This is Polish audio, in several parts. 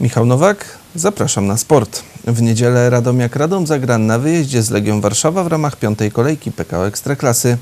Michał Nowak, zapraszam na sport. W niedzielę Radomiak Radom zagra na wyjeździe z Legią Warszawa w ramach piątej kolejki PKO Ekstraklasy.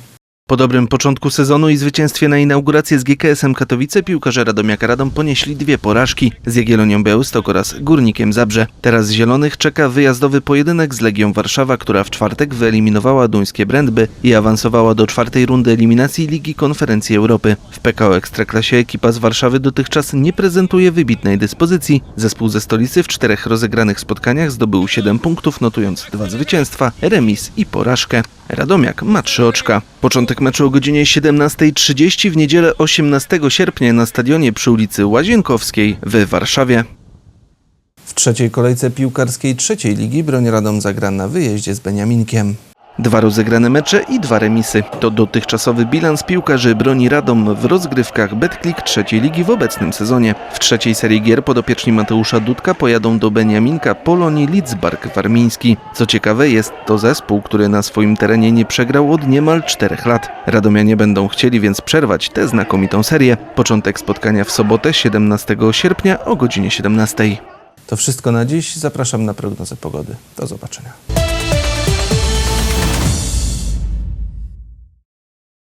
Po dobrym początku sezonu i zwycięstwie na inaugurację z GKS-em Katowice piłkarze Radomiaka Radom ponieśli dwie porażki z Jagiellonią Białystok oraz Górnikiem Zabrze. Teraz Zielonych czeka wyjazdowy pojedynek z Legią Warszawa, która w czwartek wyeliminowała duńskie Brędby i awansowała do czwartej rundy eliminacji Ligi Konferencji Europy. W PKO Ekstraklasie ekipa z Warszawy dotychczas nie prezentuje wybitnej dyspozycji. Zespół ze stolicy w czterech rozegranych spotkaniach zdobył 7 punktów, notując dwa zwycięstwa, remis i porażkę. Radomiak ma trzy oczka. Początek meczu o godzinie 17.30 w niedzielę 18 sierpnia na stadionie przy ulicy Łazienkowskiej w Warszawie. W trzeciej kolejce piłkarskiej trzeciej ligi Broń Radom zagra na wyjeździe z Beniaminkiem. Dwa rozegrane mecze i dwa remisy. To dotychczasowy bilans piłkarzy broni Radom w rozgrywkach Betclick trzeciej ligi w obecnym sezonie. W trzeciej serii gier podopieczni Mateusza Dudka pojadą do Beniaminka Polonii Lidzbark Warmiński. Co ciekawe jest to zespół, który na swoim terenie nie przegrał od niemal czterech lat. Radomianie będą chcieli więc przerwać tę znakomitą serię. Początek spotkania w sobotę 17 sierpnia o godzinie 17. To wszystko na dziś. Zapraszam na prognozę pogody. Do zobaczenia.